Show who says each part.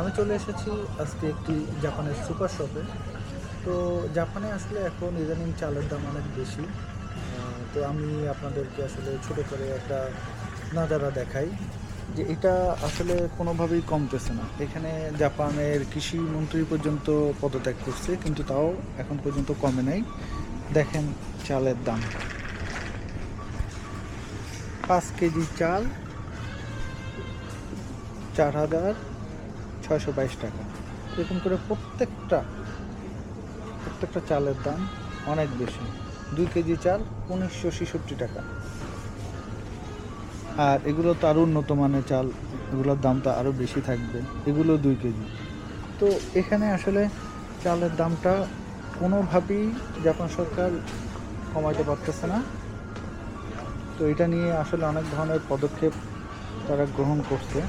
Speaker 1: আমি চলে এসেছি আজকে একটি জাপানের সুপার শপে। তো জাপানে আসলে এখন ইদানিং চালের দাম অনেক বেশি। তো আমি আপনাদেরকে আসলে ছোট করে একটা নাজারা দেখাই যে এটা আসলে কোনোভাবেই কমতেছে না। এখানে জাপানের কৃষি মন্ত্রী পর্যন্ত পদত্যাগ করছে, কিন্তু তাও এখন পর্যন্ত কমে নাই। দেখেন চালের দাম। পাঁচ কেজি চাল চার হাজার ছয়শো বাইশ টাকা। এরকম করে প্রত্যেকটা প্রত্যেকটা চালের দাম অনেক বেশি। দুই কেজি চাল উনিশশো ছেষট্টি টাকা। আর এগুলো তো আরও উন্নত মানের চাল, এগুলোর দাম তো আরও বেশি থাকবে। এগুলো দুই কেজি। তো এখানে আসলে চালের দামটা কোনোভাবেই জাপান সরকার কমাইতে পারতেছে না। তো এটা নিয়ে আসলে অনেক ধরনের পদক্ষেপ তারা গ্রহণ করছে।